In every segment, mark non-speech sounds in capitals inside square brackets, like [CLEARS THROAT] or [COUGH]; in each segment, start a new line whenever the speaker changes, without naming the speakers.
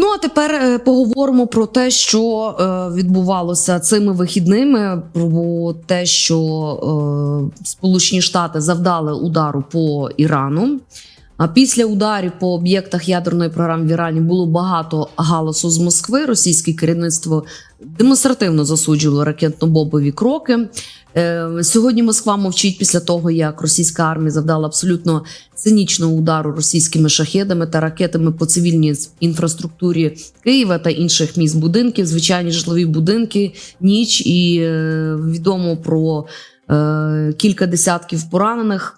Ну а тепер е, поговоримо про те, що е, відбувалося цими вихідними. Про те, що е, Сполучені Штати завдали удару по Ірану. А після ударів по об'єктах ядерної програми в Ірані було багато галасу з Москви. Російське керівництво демонстративно засуджувало ракетно-бомбові кроки. Е, Сьогодні Москва мовчить після того, як російська армія завдала абсолютно цинічного удару російськими шахедами та ракетами по цивільній інфраструктурі Києва та інших міст будинків, звичайні житлові будинки, ніч і е, відомо про е, кілька десятків поранених.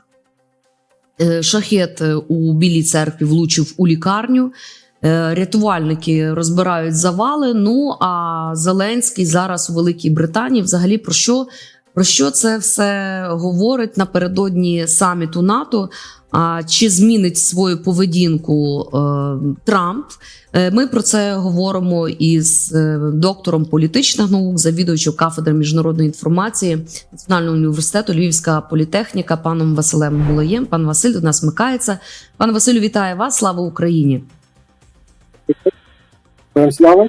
Е, Шахет е, у Білій церкві влучив у лікарню. Е, Рятувальники розбирають завали. Ну а Зеленський зараз у Великій Британії взагалі про що, про що це все говорить напередодні саміту НАТО? А чи змінить свою поведінку е, Трамп? Е, Ми про це говоримо із е, доктором політичних наук, завідувачем кафедри міжнародної інформації Національного університету Львівська політехніка, паном Василем Гулаєм. Пан Василь до нас вмикається. Пан Василю, вітаю вас! Слава Україні!
Слава.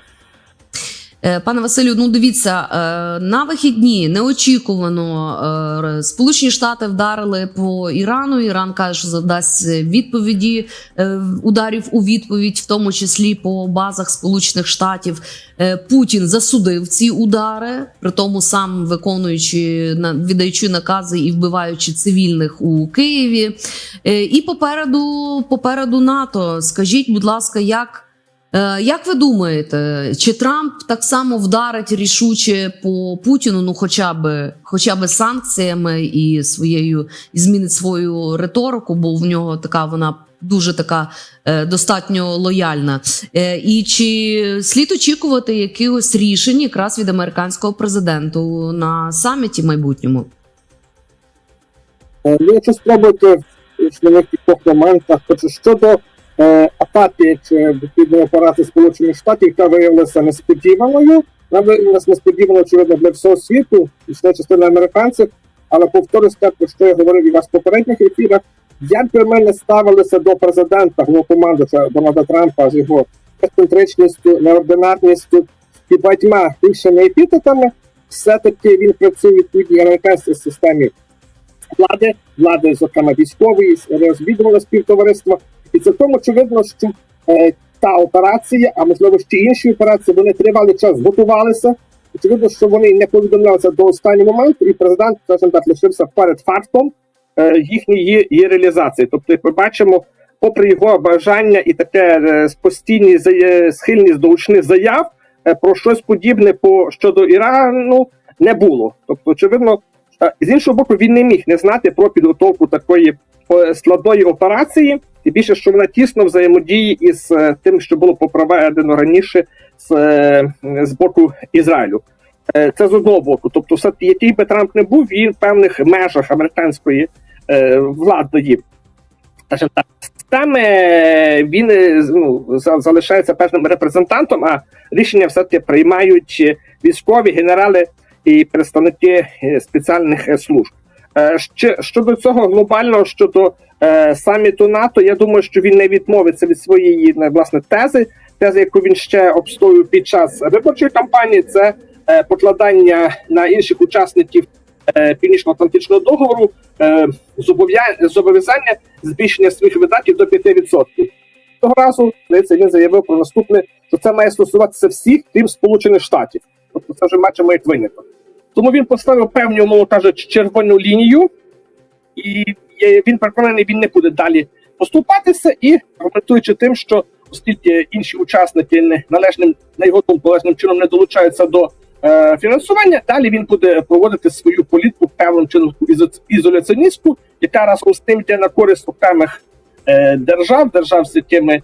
Е, Пане Василю, ну дивіться е, на вихідні неочікувано е, Сполучені Штати вдарили по Ірану. Іран каже, що завдасть відповіді ударів у відповідь, в тому числі по базах Сполучених Штатів. Путін засудив ці удари, при тому сам виконуючи віддаючи накази і вбиваючи цивільних у Києві. І попереду, попереду НАТО. Скажіть, будь ласка, як. Е, Як ви думаєте, чи Трамп так само вдарить рішуче по Путіну, ну хоча б хоча б санкціями і своєю і змінить свою риторику, бо в нього така вона дуже така е, достатньо лояльна. Е, і чи слід очікувати якихось рішень якраз від американського президенту на саміті майбутньому?
Ну, якщо спробувати в кількох моментах, то чи щодо атаки чи відповідної операції Сполучених Штатів, яка виявилася несподіваною, вона виявилася несподівано, очевидно, для всього світу, це частина американців, але повторюсь те, про що я говорив і вас в попередніх ефірах, як би ми не ставилися до президента, головнокомандуюча Дональда Трампа з його ексцентричністю, неординарністю і багатьма іншими епітетами, все-таки він працює в відповідній американській системі влади, влади, зокрема військової, розвідувального співтовариства. І це в тому очевидно, що е, та операція, а можливо ще інші операції, вони тривалий час готувалися. Очевидно, що вони не повідомлялися до останнього моменту, і президент, скажімо так, лишився перед фактом е, їхньої її реалізації. Тобто, як ми бачимо, попри його бажання і таке е, постійні зая- схильність до гучних заяв, е, про щось подібне по щодо Ірану не було. Тобто, очевидно, Е, З іншого боку, він не міг не знати про підготовку такої е, складної операції, і більше, що вона тісно взаємодіє із е, тим, що було попроведено раніше з, е, з боку Ізраїлю. Е, Це з одного боку. Тобто, все який би Трамп не був, він в певних межах американської е, владної системи він ну, залишається певним репрезентантом, а рішення все-таки приймають військові генерали і представники спеціальних служб. Е, Ще щодо цього глобального щодо е, саміту НАТО, я думаю, що він не відмовиться від своєї е, власне тези. Тези, яку він ще обстоював під час виборчої кампанії, це е, покладання на інших учасників е, північно-атлантичного договору е, зобов'я- зобов'язання збільшення своїх видатків до 5%. Того разу здається, він заявив про наступне, що це має стосуватися всіх, крім Сполучених Штатів. Тобто це вже бачимо як виняток. Тому він поставив певну, умовно кажучи, червону лінію, і він переконаний, він не буде далі поступатися, і аргументуючи тим, що оскільки інші учасники належним на його думку належним чином не долучаються до е, фінансування, далі він буде проводити свою політику певним чином ізо- ізоляціоністську, яка разом з тим йде на користь окремих е, держав, держав, з якими,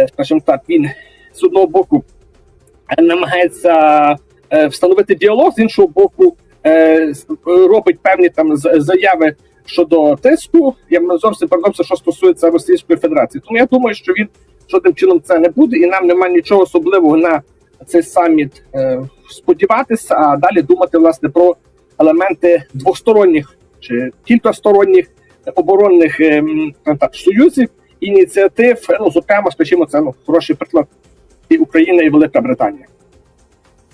е, скажімо так, він з одного боку намагається встановити діалог, з іншого боку, е, робить певні там заяви щодо тиску. Я зовсім передався, що стосується Російської Федерації. Тому я думаю, що він жодним чином це не буде, і нам немає нічого особливого на цей саміт е, сподіватися, а далі думати власне про елементи двосторонніх чи кількосторонніх оборонних так, союзів, ініціатив. Ну, зокрема, скажімо, це ну, хороший приклад і Україна і Велика Британія.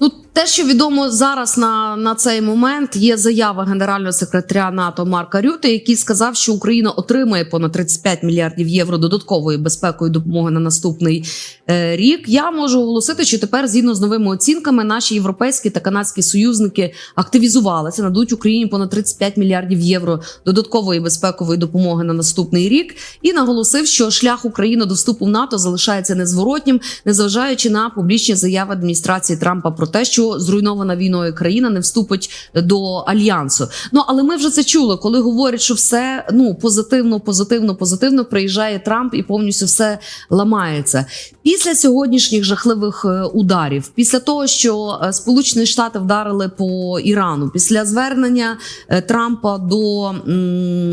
Ну, те, що відомо зараз на, на цей момент, є заява генерального секретаря НАТО Марка Рюти, який сказав, що Україна отримає понад 35 мільярдів євро додаткової безпекової допомоги на наступний е, рік. Я можу оголосити, що тепер, згідно з новими оцінками, наші європейські та канадські союзники активізувалися, надуть Україні понад 35 мільярдів євро додаткової безпекової допомоги на наступний рік. І наголосив, що шлях України до вступу в НАТО залишається незворотнім, незважаючи на публічні заяви адміністрації Трампа про те, що зруйнована війною країна не вступить до альянсу. Ну але ми вже це чули, коли говорять, що все ну позитивно, позитивно, позитивно приїжджає Трамп і повністю все ламається. Після сьогоднішніх жахливих е, ударів, після того, що е, Сполучені Штати вдарили по Ірану, після звернення е, Трампа до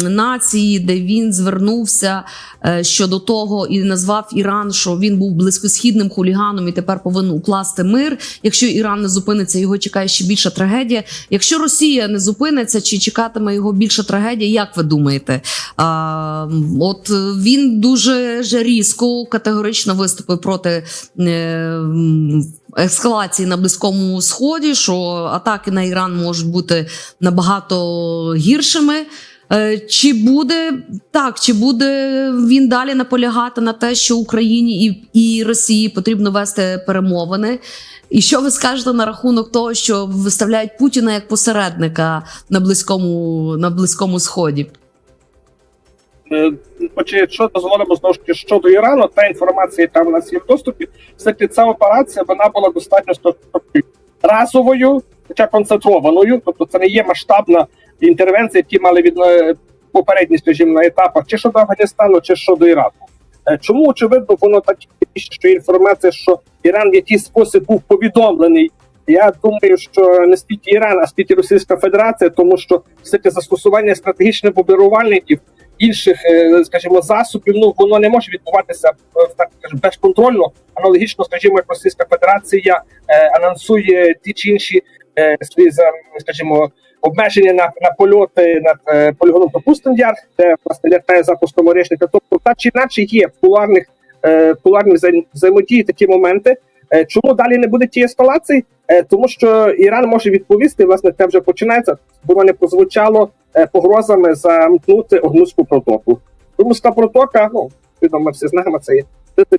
нації, де він звернувся щодо того і назвав Іран, що він був близькосхідним хуліганом і тепер повинен укласти мир. Якщо Іран не зупиниться, його чекає ще більша трагедія. Якщо Росія не зупиниться, чи чекатиме його більша трагедія, як ви думаєте? А, от е, він дуже ж різко категорично виступив проти е, ескалації на близькому сході, що атаки на Іран можуть бути набагато гіршими. Е, Чи буде так, чи буде він далі наполягати на те, що Україні і, і Росії потрібно вести перемовини? І що ви скажете на рахунок того, що виставляють Путіна як посередника на близькому на близькому сході?
Е, якщо дозволимо знову ж таки щодо Ірану, та інформація, яка в нас є в доступі, все таки ця операція вона була достатньо разовою, хоча концентрованою, тобто це не є масштабна інтервенція, які мали від е, попередні, скажімо, на етапах чи щодо Афганістану, чи щодо Іраку. Е, Чому очевидно воно так що інформація, що Іран в якийсь спосіб був повідомлений. Я думаю, що не стільки Іран, а стільки Російська Федерація, тому що все таки застосування стратегічних бомбардувальників інших, е, скажімо, засобів, ну воно не може відбуватися так скажімо, безконтрольно. Аналогічно, скажімо, як Російська Федерація анонсує ті чи інші свої скажімо, обмеження на, на польоти над е, полігоном Капустин-Яр, де власне літає запуском орішника. Тобто, так чи інакше є в поларних е, взаєм- взаємодії такі моменти. Е, Чому далі не буде тієї ескалації? Тому що Іран може відповісти, власне, це вже починається, воно не прозвучало погрозами замкнути Огнузьку протоку. Огнузька протока, ну відомо, ми всі знаємо, це є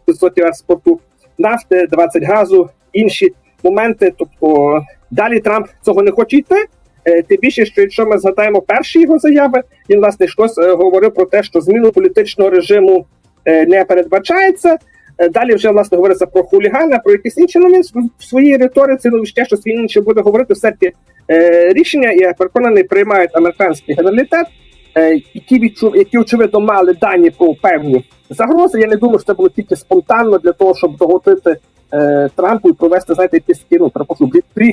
500 експорту нафти, 20 газу, інші моменти. Тобто далі Трамп цього не хоче йти. Е, Тим більше, що якщо ми згадаємо перші його заяви, він власне щось е, говорив про те, що зміну політичного режиму е, не передбачається. Далі вже власне говориться про хулігана, про якісь інші. Ну він в своїй риториці, ну ще щось він інше буде говорити. Все таки е, рішення, я переконаний, приймають американський генералітет, е, які відчув, які очевидно мали дані про певні загрози. Я не думаю, що це було тільки спонтанно для того, щоб догодити е, Трампу і провести, знаєте, такий, ну, перепрошую, чи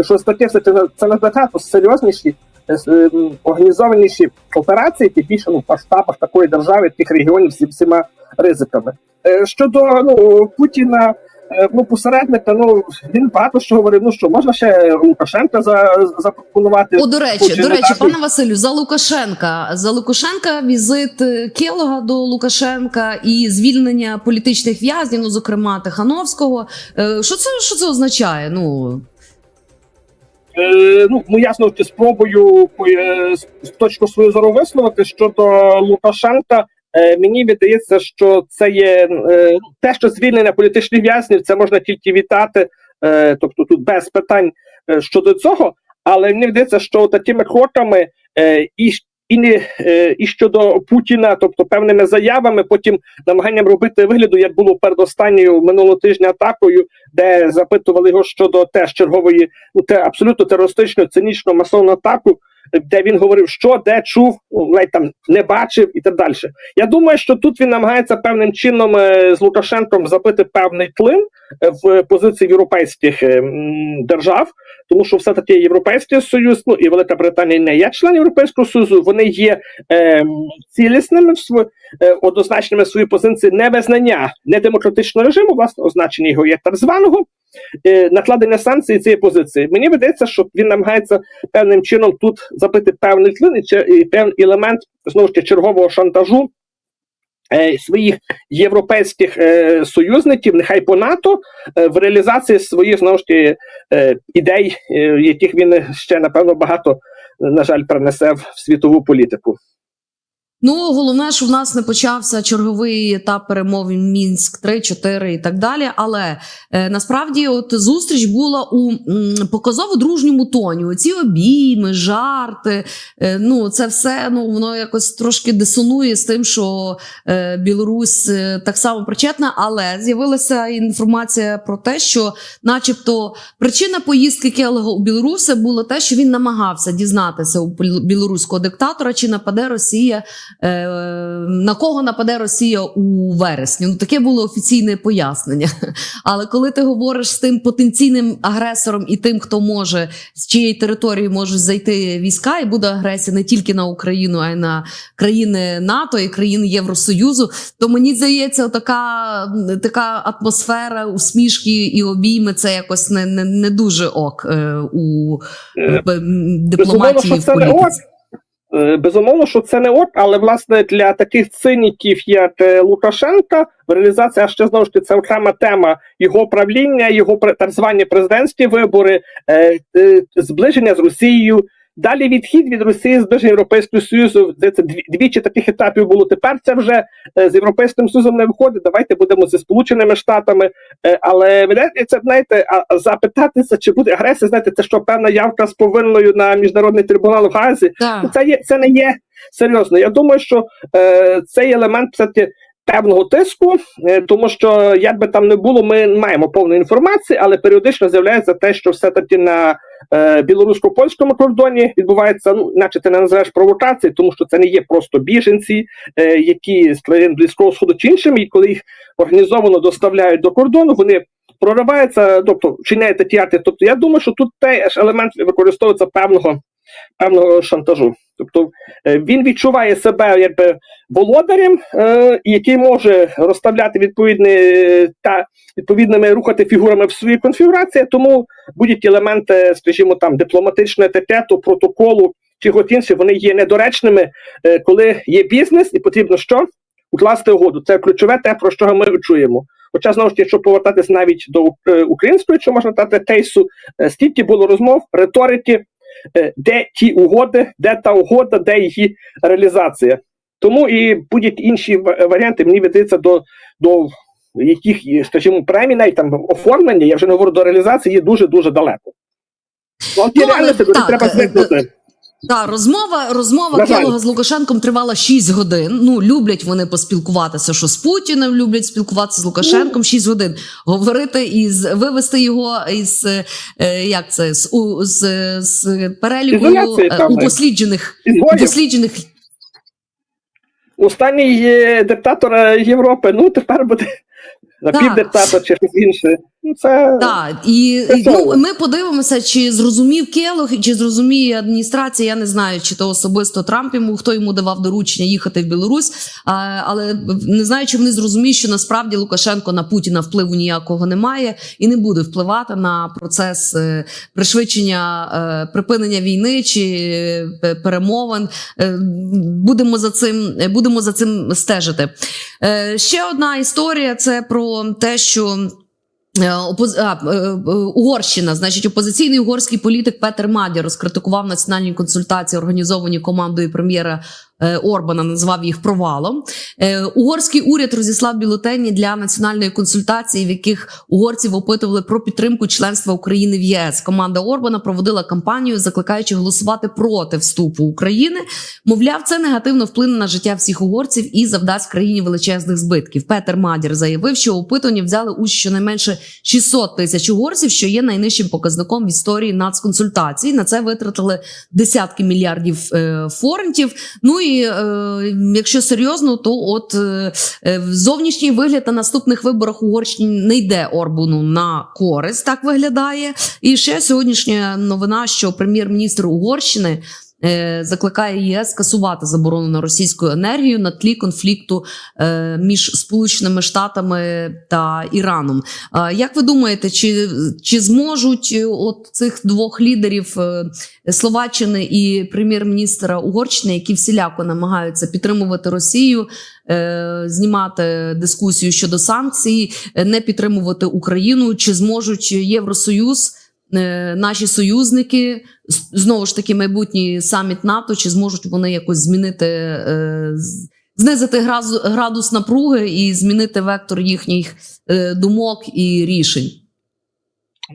щось таке, все це, це набагато серйозніші, е, с- е, м, організованіші операції, які більше ну, в масштабах такої держави, тих регіонів зі всіма ризиками. Е, Щодо ну, Путіна, е, ну, посередника, ну він багато що говорив. Ну що можна ще Лукашенка за, запропонувати?
О, до речі,
Путіна
до речі, пане Василю, за Лукашенка за Лукашенка візит Келога до Лукашенка і звільнення політичних в'язнів, ну зокрема Тихановського. Що це що це означає? Ну
ну, ну ясно, що спробую е, з- точку свою зору висловити щодо Лукашенка. Е, мені видається, що це є е, те, що звільнення політичних в'язнів, це можна тільки вітати. Е, тобто тут без питань е, щодо цього. Але мені видається, що такими кроками е, і, і, не, е, і щодо Путіна, тобто певними заявами, потім намаганням робити вигляду, як було перед останньою минулого тижня атакою, де запитували його щодо теж чергової ну, те абсолютно терористичну, цинічну масовну атаку, де він говорив, що де чув, ну, навіть там не бачив і так далі. Я думаю, що тут він намагається певним чином е, з Лукашенком забити певний клин е, в позиції європейських е, держав, тому що все таки Європейський Союз, ну і Велика Британія не є член Європейського Союзу, вони є е, цілісними в сво, е, однозначними в своїй позиції невизнання недемократичного режиму, власне, означення його є так званого накладення санкцій цієї позиції. Мені видається, що він намагається певним чином тут забити певний клин і, певний елемент знову ж таки чергового шантажу е, своїх європейських е, союзників, нехай по НАТО, е, в реалізації своїх знову ж таки е, ідей, е, яких він ще напевно багато, на жаль, принесе в світову політику.
Ну, головне, що в нас не почався черговий етап перемовин Мінськ 3, 4 і так далі. Але е, насправді, от зустріч була у м, показово дружньому тоні. Оці обійми, жарти. Е, ну, це все ну воно якось трошки дисонує з тим, що е, Білорусь е, так само причетна. Але з'явилася інформація про те, що, начебто, причина поїздки Келего у Білоруси було те, що він намагався дізнатися у білоруського диктатора, чи нападе Росія е, на кого нападе Росія у вересні. Ну таке було офіційне пояснення. [LAUGHS] Але коли ти говориш з тим потенційним агресором і тим, хто може з чиєї території можуть зайти війська, і буде агресія не тільки на Україну, а й на країни НАТО і країни Євросоюзу, то мені здається, така, така атмосфера усмішки і обійми це якось не, не, не дуже ок е, у
Е,
дипломатії в політиці.
Е, Безумовно, що це не от, але власне для таких циніків, як е, Лукашенка, реалізація ще знову ж таки це окрема тема його правління, його так звані президентські вибори, е, зближення з Росією. Далі відхід від Росії зближення Європейського Союзу. Де це дві- двічі таких етапів було. Тепер це вже е, з Європейським Союзом не виходить. Давайте будемо зі Сполученими Штатами. Е, але мене це знаєте, а, запитатися, чи буде агресія, знаєте, це що певна явка з повинною на міжнародний трибунал в Газі. Ну, Це є це не є серйозно. Я думаю, що е, цей елемент все-таки певного тиску, е, тому що як би там не було, ми маємо повну інформацію, але періодично з'являється те, що все-таки на е, білорусько-польському кордоні відбувається, ну, наче ти не називаєш провокації, тому що це не є просто біженці, е, які з країн близького сходу чи іншими, і коли їх організовано доставляють до кордону, вони. Прориваються, тобто вчиняють такі акти. Тобто, я думаю, що тут теж елемент використовується певного певного шантажу. Тобто е, він відчуває себе якби володарем, е, який може розставляти відповідні та відповідними рухати фігурами в своїй конфігурації. Тому будь-які елементи, скажімо, там дипломатичного етикету, протоколу чи іншого, вони є недоречними, е, коли є бізнес, і потрібно що укласти угоду. Це ключове те, про що ми чуємо. Хоча знову ж таки, якщо повертатись навіть до української, що можна дати кейсу, стільки було розмов, риторики, де ті угоди, де та угода, де її реалізація. Тому і будь-які інші варіанти мені видається до, до яких, скажімо, премій, навіть там оформлення, я вже не говорю до реалізації, є дуже дуже далеко. Ну, от ті
Ну,
реальності, треба
е,
звикнути.
Так, розмова, розмова. Келога з Лукашенком тривала 6 годин. Ну, люблять вони поспілкуватися, що з Путіним люблять спілкуватися з Лукашенком 6 годин. Говорити із вивести його із е, як це з, у, з, з переліку е, упосліджених
Ізгоїв.
упосліджених
Останній е, диктатор Європи, ну тепер буде напівдиктатор чи щось інше. Ну, це
Так, і,
Це
ну, ми подивимося, чи зрозумів Келох, чи зрозуміє адміністрація. Я не знаю, чи то особисто Трамп йому хто йому давав доручення їхати в Білорусь. А, але не знаю, чи вони зрозуміють, що насправді Лукашенко на Путіна впливу ніякого немає і не буде впливати на процес е, пришвидшення е, припинення війни чи е, перемовин. Е, будемо за цим е, будемо за цим стежити. Е, ще одна історія це про те, що. Е, опоз... е, е, Угорщина, значить, опозиційний угорський політик Петер Маді розкритикував національні консультації, організовані командою прем'єра Орбана, назвав їх провалом. Е, Угорський уряд розіслав бюлетені для національної консультації, в яких угорців опитували про підтримку членства України в ЄС. Команда Орбана проводила кампанію, закликаючи голосувати проти вступу України. Мовляв, це негативно вплине на життя всіх угорців і завдасть країні величезних збитків. Петер Мадір заявив, що у опитуванні взяли участь щонайменше 600 тисяч угорців, що є найнижчим показником в історії нацконсультацій. На це витратили десятки мільярдів е, форентів. Ну і е, якщо серйозно, то от е, е, зовнішній вигляд на наступних виборах Угорщині не йде Орбану на користь. Так виглядає. І ще сьогоднішня новина, що прем'єр-міністр Угорщини. Е, закликає ЄС скасувати заборону на російську енергію на тлі конфлікту е, між Сполученими Штатами та Іраном. Е, Як ви думаєте, чи, чи зможуть от цих двох лідерів Словаччини і прем'єр-міністра Угорщини, які всіляко намагаються підтримувати Росію, знімати дискусію щодо санкцій, не підтримувати Україну, чи зможуть Євросоюз? Е, Наші союзники знову ж таки майбутній саміт НАТО, чи зможуть вони якось змінити е, знизити градус, градус напруги і змінити вектор їхніх е, думок і рішень?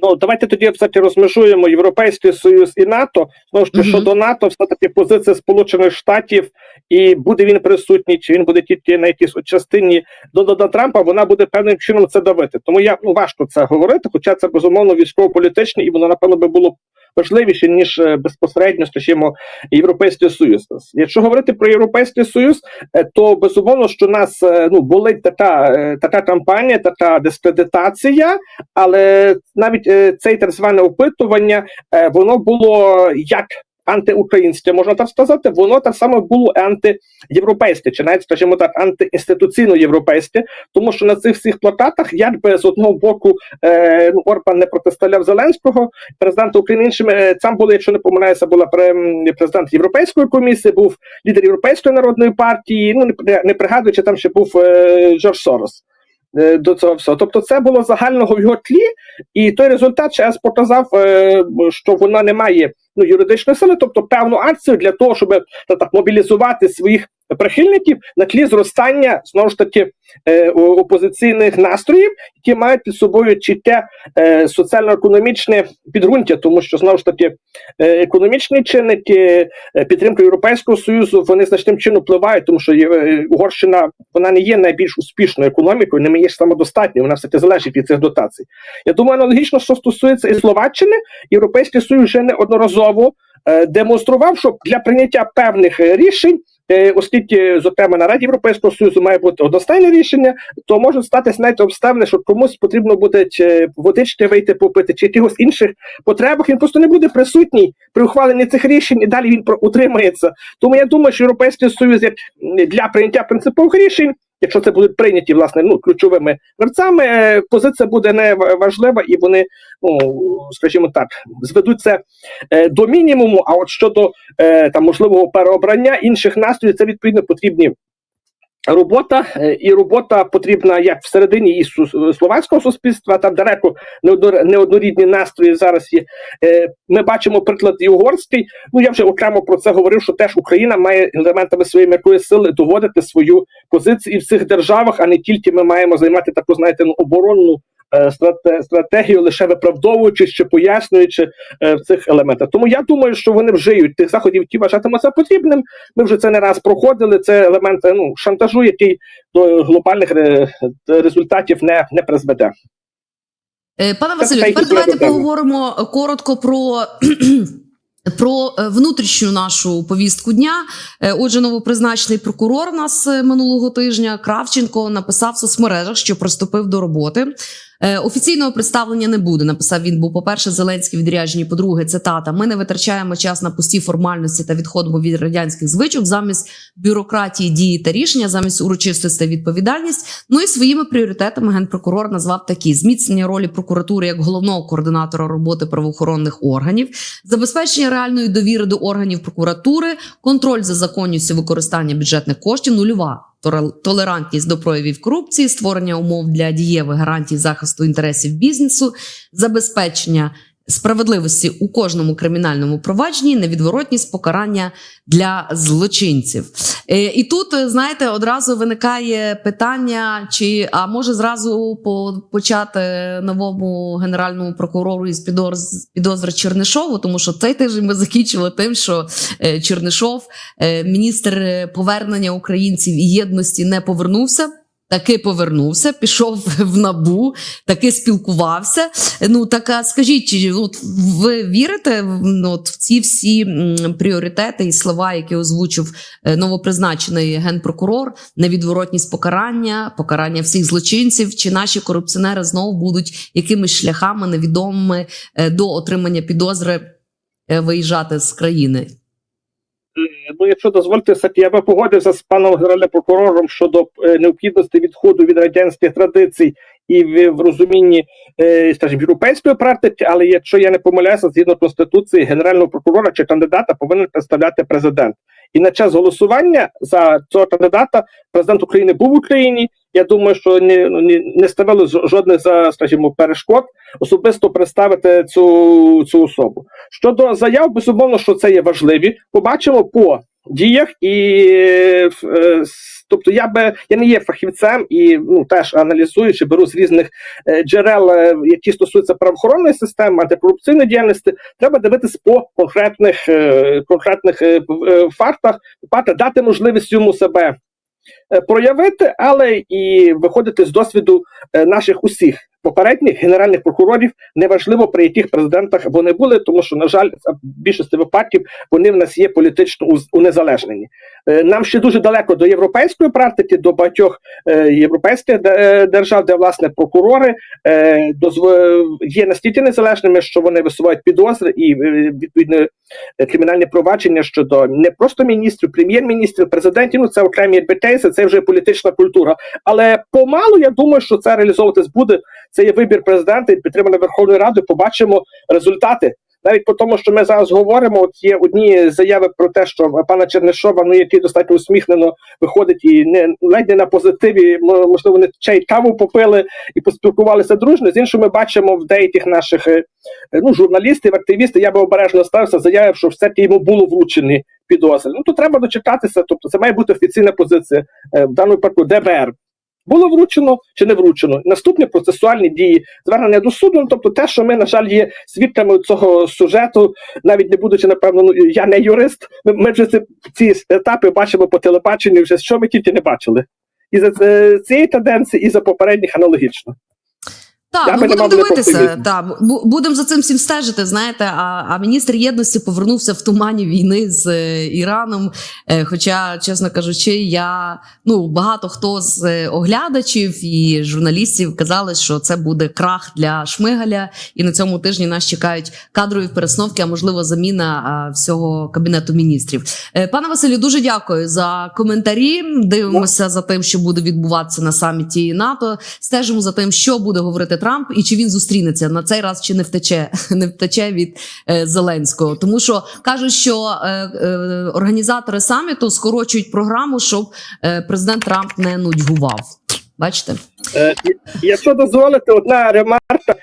Ну давайте тоді кстати, розмежуємо Європейський Союз і НАТО. Тому що
Мгм.
щодо НАТО, все таки позиція Сполучених Штатів, і буде він присутній, чи він буде тільки на якійсь частині частині Дональда Трампа, вона буде певним чином це давити. Тому я ну важко це говорити, хоча це безумовно військово-політичне, і воно напевно би було важливіше ніж е, безпосередньо, скажімо, Європейський Союз. Якщо говорити про Європейський Союз, е, то безумовно, що нас е, ну болить така, така кампанія, така дискредитація, але навіть цей так зване опитування, воно було як. Антиукраїнське, можна так сказати, воно так само було антиєвропейське, чи навіть, скажімо так, антиінституційно європейське, тому що на цих всіх плакатах, якби з одного боку е, ну, Орбан не протиставляв Зеленського, президента України іншими е, там були, якщо не помиляюся, була пре- президент Європейської комісії, був лідер Європейської народної партії. Ну не, не пригадую, там ще був е, Джордж Сорос. е, До цього всього, тобто це було загального в його тлі, і той результат ЧС показав, е, що вона не має ну юридичної сили, тобто певну акцію для того, щоб та, так мобілізувати своїх прихильників на тлі зростання знову ж таки е, опозиційних настроїв, які мають під собою чітке е, соціально-економічне підґрунтя, тому що знову ж таки е, економічні чинники, підтримка Європейського союзу, вони значним чином впливають, тому що Угорщина вона не є найбільш успішною економікою, не є самодостатньою, вона все таки залежить від цих дотацій. Я думаю, аналогічно, що стосується і Словаччини, Європейський Союз вже неодноразово демонстрував, що для прийняття певних рішень. Е, Оскільки, зокрема, на Раді Європейського Союзу має бути одностайне рішення, то можуть статися навіть обставини, що комусь потрібно буде водички вийти попити, чи якихось інших потребах. Він просто не буде присутній при ухваленні цих рішень, і далі він утримається. Тому я думаю, що Європейський Союз як для прийняття принципових рішень, якщо це будуть прийняті власне ну ключовими гравцями, е, позиція буде не важлива, і вони, ну скажімо так, зведуть це е, до мінімуму. А от щодо е, там можливого переобрання інших настроїв, це відповідно потрібні. Робота е, і робота потрібна як всередині і словацького суспільства, там далеко неодно- неоднорідні настрої зараз є. Е, Ми бачимо приклад і угорський. Ну я вже окремо про це говорив, що теж Україна має елементами своєї м'якої сили доводити свою позицію і в цих державах, а не тільки ми маємо займати таку, знаєте, ну оборонну стратегію, лише виправдовуючи чи пояснюючи е, в цих елементах. Тому я думаю, що вони вжиють тих заходів, які вважатимуть це потрібним. Ми вже це не раз проходили. Це елемент е, ну шантажу, який до глобальних результатів не, не призведе.
Е, Пане Василю, тепер давайте поговоримо коротко про. [CLEARS THROAT] Про е, внутрішню нашу повістку дня, Е, отже, новопризначений прокурор у нас е, минулого тижня Кравченко написав в соцмережах, що приступив до роботи. Е, Офіційного представлення не буде. Написав він. Бо, по-перше, Зеленський відряджені. По-друге, цитата: Ми не витрачаємо час на пусті формальності та відходимо від радянських звичок замість бюрократії, дії та рішення, замість урочистості відповідальність. Ну і своїми пріоритетами генпрокурор назвав такі: зміцнення ролі прокуратури як головного координатора роботи правоохоронних органів, забезпечення реальної довіри до органів прокуратури, контроль за законністю використання бюджетних коштів, нульова толерантність до проявів корупції, створення умов для дієвих гарантій захисту інтересів бізнесу, забезпечення справедливості у кожному кримінальному провадженні, невідворотність покарання для злочинців. Е, І тут, е, знаєте, одразу виникає питання: чи а може зразу почати новому генеральному прокурору із підоз- підозри Чернишову, тому що цей тиждень ми закінчили тим, що е, Чернишов, міністр повернення українців і єдності, не повернувся. Таки повернувся, пішов [LAUGHS] в набу, таки спілкувався. Ну так скажіть, от ви вірите ну, от, в ці всі пріоритети і слова, які озвучив е, новопризначений генпрокурор, невідворотність покарання, покарання всіх злочинців, чи наші корупціонери знову будуть якимись шляхами невідомими е, до отримання підозри е, виїжджати з країни?
Ну, якщо дозвольте, Саті, я би погодився з паном генеральним прокурором щодо е, необхідності відходу від радянських традицій і в, в розумінні, е, скажімо, європейської практики, але якщо я не помиляюся, згідно конституції, генерального прокурора чи кандидата повинен представляти президент. І на час голосування за цього кандидата президент України був в Україні. Я думаю, що не, не, не ставили жодних за, скажімо, перешкод особисто представити цю, цю особу. Щодо заяв, безумовно, що це є важливі. Побачимо по діях і е, тобто я би я не є фахівцем і ну теж аналізую чи беру з різних е, джерел, е, які стосуються правоохоронної системи, антикорупційної діяльності. Треба дивитись по конкретних конкретних фактах, дати можливість йому себе проявити, але і виходити з досвіду е, наших усіх попередніх генеральних прокурорів, неважливо при яких президентах вони були, тому що, на жаль, в більшості випадків вони в нас є політично унезалежнені. Е, Нам ще дуже далеко до європейської практики, до багатьох е, європейських е, держав, де власне прокурори є настільки незалежними, що вони висувають підозри і відповідно е, провадження щодо не просто міністрів, прем'єр-міністрів, президентів. Ну це окремі кейси, це вже політична культура. Але помалу я думаю, що це реалізовуватись буде. Це є вибір президента і підтримана Верховною Радою. Побачимо результати. Навіть по тому, що ми зараз говоримо, от є одні заяви про те, що пана Чернишова, ну який достатньо усміхнено виходить і не ледь не на позитиві, мо- можливо, вони чай каву попили і поспілкувалися дружно. З іншим ми бачимо в деяких наших е, ну журналістів, активістів. Я би обережно ставився заявив, що все-таки йому було вручені підозри. Ну то треба дочекатися. Тобто, це має бути офіційна позиція е, в даному випадку ДБР. Було вручено чи не вручено. Наступні процесуальні дії, звернення до суду. Ну, тобто, те, що ми, на жаль, є свідками цього сюжету, навіть не будучи, напевно, ну я не юрист. Ми, ми вже ці, ці етапи бачимо по телебаченню, вже що ми тільки не бачили. І за е, цієї тенденції, і за попередніх аналогічно.
Так,
би
ну будемо дивитися.
оптимізму.
Та будемо за цим всім стежити. Знаєте, а, а міністр єдності повернувся в тумані війни з е, Іраном. Е, хоча, чесно кажучи, я ну багато хто з е, оглядачів і журналістів казали, що це буде крах для Шмигаля, і на цьому тижні нас чекають кадрові пересновки, а можливо, заміна а, всього кабінету міністрів. Е, пане Василю, дуже дякую за коментарі. Дивимося за тим, що буде відбуватися на саміті НАТО. Стежимо за тим, що буде говорити Трамп, і чи він зустрінеться на цей раз, чи не втече, [LAUGHS] не втече від е, Зеленського. Тому що кажуть, що е, е, організатори саміту скорочують програму, щоб е, президент Трамп не нудьгував. Бачите?
Е, Якщо дозволите, одна ремарка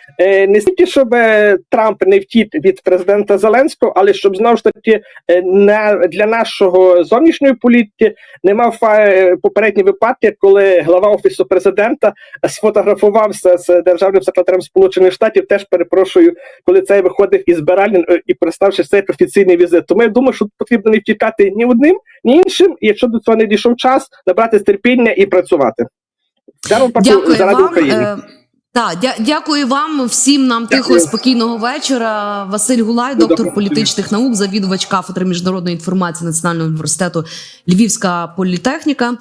не стільки, щоб е, Трамп не втік від президента Зеленського, але щоб знову ж таки е, на для нашого зовнішньої політики не мав е, попередні випадки, коли глава офісу президента сфотографувався з державним секретарем Сполучених Штатів. Теж перепрошую, коли цей виходив із Бералін е, і представши цей офіційний візит. Тому я думаю, що потрібно не втікати ні одним, ні іншим. І якщо до цього не дійшов час, набрати терпіння і працювати.
Дякую
заради
вам.
України.
Так, дя- дякую вам всім нам тихого
Дякую.
спокійного вечора. Василь Гулай, доктор
вечора.
політичних наук, завідувач кафедри міжнародної інформації Національного університету Львівська політехніка.